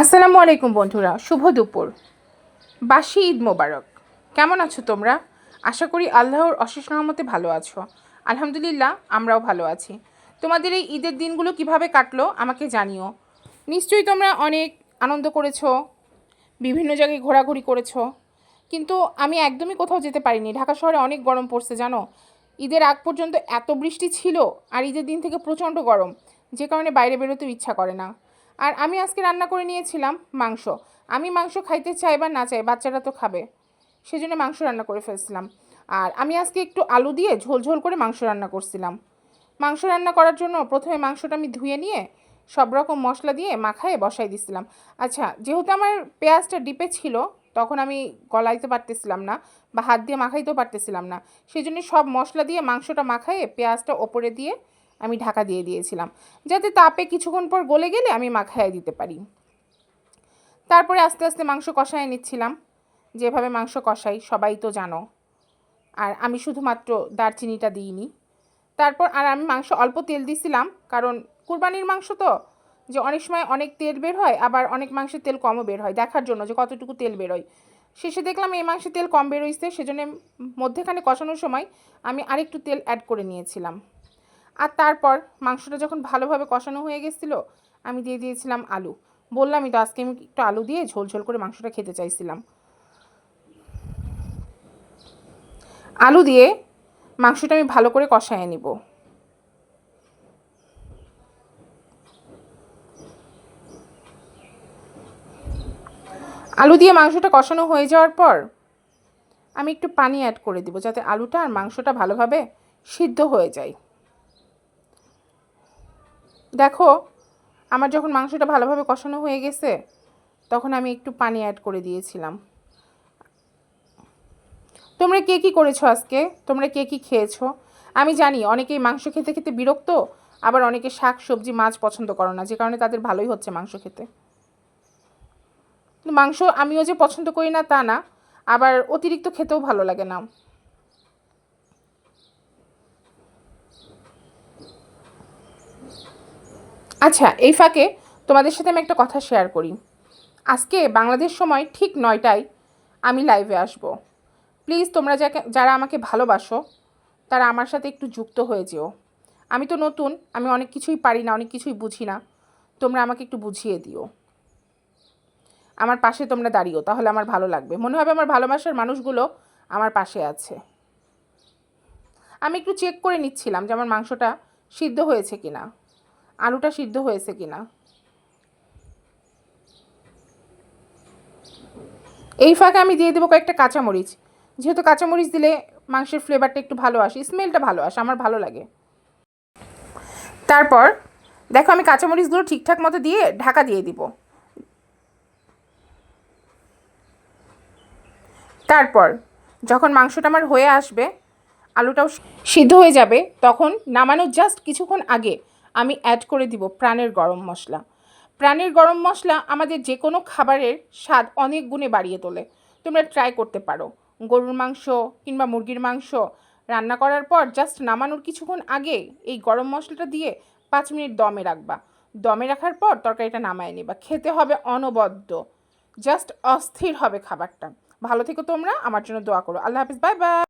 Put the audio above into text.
আসসালামু আলাইকুম বন্ধুরা, শুভ দুপুর। বাসি ঈদ মোবারক। কেমন আছো তোমরা? আশা করি আল্লাহর অশেষ রহমতে ভালো আছো। আলহামদুলিল্লাহ, আমরাও ভালো আছি। তোমাদের এই ঈদের দিনগুলো কীভাবে কাটলো আমাকে জানিও। নিশ্চয়ই তোমরা অনেক আনন্দ করেছ, বিভিন্ন জায়গায় ঘোরাঘুরি করেছ। কিন্তু আমি একদমই কোথাও যেতে পারিনি। ঢাকা শহরে অনেক গরম পড়ছে, জানো? ঈদের আগ পর্যন্ত এত বৃষ্টি ছিল, আর ঈদের দিন থেকে প্রচণ্ড গরম। যে কারণে বাইরে বেরোতেও ইচ্ছা করে না। আর আমি আজকে রান্না করে নিয়েছিলাম মাংস। আমি মাংস খাইতে চাই বা না চাই, বাচ্চারা তো খাবে। সেজন্য মাংস রান্না করে ফেলছিলাম। আর আমি আজকে একটু আলু দিয়ে ঝোল ঝোল করে মাংস রান্না করছিলাম। মাংস রান্না করার জন্য প্রথমে মাংসটা আমি ধুয়ে নিয়ে সব রকম মশলা দিয়ে মাখায়ে বসাই দিছিলাম। আচ্ছা যেহেতু আমার পেঁয়াজটা ডিপে ছিল, তখন আমি গলাইতে পারতেছিলাম না বা হাত দিয়ে মাখাইতেও পারতেছিলাম না। সেই জন্য সব মশলা দিয়ে মাংসটা মাখায়ে পেঁয়াজটা ওপরে দিয়ে আমি ঢাকা দিয়ে দিয়েছিলাম। যাতে তাপে কিছুক্ষণ পর গলে গেলে আমি মাখায় দিতে পারি। তারপরে আস্তে আস্তে মাংস কষায় নিচ্ছিলাম। যেভাবে মাংস কষাই, সবাই তো জানো। আর আমি শুধুমাত্র দারচিনিটা দিইনি। তারপর আর আমি মাংস অল্প তেল দিছিলাম, কারণ কুরবানির মাংস তো, যে অনেক সময় অনেক তেল বের হয়, আবার অনেক মাংসের তেল কমও বের হয়। দেখার জন্য যে কতটুকু তেল বেরোয় শেষে দেখলাম এই মাংসের তেল কম বেরোইছে সেজন্য মধ্যেখানে কষানোর সময় আমি আরেকটু তেল অ্যাড করে নিয়েছিলাম। আর তারপর মাংসটা যখন ভালোভাবে কষানো হয়ে গেছিল, আমি দিয়ে দিয়েছিলাম আলু। বললামই তো আজকে আমি একটু আলু দিয়ে ঝোল ঝোল করে মাংসটা খেতে চাইছিলাম। আলু দিয়ে মাংসটা আমি ভালো করে কষায় নিব। আলু দিয়ে মাংসটা কষানো হয়ে যাওয়ার পর আমি একটু পানি অ্যাড করে দিব, যাতে আলুটা আর মাংসটা ভালোভাবে সিদ্ধ হয়ে যায়। দেখো, আমার যখন মাংসটা ভালোভাবে কষানো হয়ে গেছে, তখন আমি একটু পানি অ্যাড করে দিয়েছিলাম। তোমরা কে কী করেছ আজকে? তোমরা কে কী খেয়েছো? আমি জানি, অনেকেই মাংস খেতে খেতে বিরক্ত, আবার অনেকে শাক, সবজি, মাছ পছন্দ করো না, যে কারণে তাদের ভালোই হচ্ছে মাংস খেতে। মাংস আমিও যে পছন্দ করি না, তা না, আবার অতিরিক্ত খেতেও ভালো লাগে না। আচ্ছা এই ফাঁকে তোমাদের সাথে আমি একটা কথা শেয়ার করি। আজকে বাংলাদেশ সময় ঠিক নয়টায় আমি লাইভে আসব। প্লিজ তোমরা যারা আমাকে ভালোবাসো, তারা আমার সাথে একটু যুক্ত হয়ে যেও। আমি তো নতুন, আমি অনেক কিছুই পারি না, অনেক কিছুই বুঝি না। তোমরা আমাকে একটু বুঝিয়ে দিও। আমার পাশে তোমরা দাঁড়িও, তাহলে আমার ভালো লাগবে। মনে হবে আমার ভালোবাসার মানুষগুলো আমার পাশে আছে। আমি একটু চেক করে নিচ্ছিলাম যে আমার মাংসটা সিদ্ধ হয়েছে কিনা। আলুটা সিদ্ধ হয়েছে কিনা। এই ফাঁকে আমি দিয়ে দেবো কয়েকটা কাঁচামরিচ। যেহেতু কাঁচামরিচ দিলে মাংসের ফ্লেভারটা একটু ভালো আসে স্মেলটা ভালো আসে, আমার ভালো লাগে। তারপর দেখো আমি কাঁচামরিচগুলো ঠিকঠাক মতো দিয়ে ঢাকা দিয়ে দিব। তারপর যখন মাংসটা আমার হয়ে আসবে, আলুটাও সিদ্ধ হয়ে যাবে, তখন নামানোর জাস্ট কিছুক্ষণ আগে আমি অ্যাড করে দিব প্রাণের গরম মশলা। প্রাণের গরম মশলা আমাদের যে কোনো খাবারের স্বাদ অনেক গুণে বাড়িয়ে তোলে। তোমরা ট্রাই করতে পারো। গরুর মাংস কিংবা মুরগির মাংস রান্না করার পর জাস্ট নামানোর কিছুক্ষণ আগে এই গরম মশলাটা দিয়ে পাঁচ মিনিট দমে রাখবা। দমে রাখার পর তরকারিটা নামায় নিবা। খেতে হবে অনবদ্য। জাস্ট অস্থির হবে খাবারটা। ভালো থেকো তোমরা। আমার জন্য দোয়া করো। আল্লাহ হাফিজ। Bye bye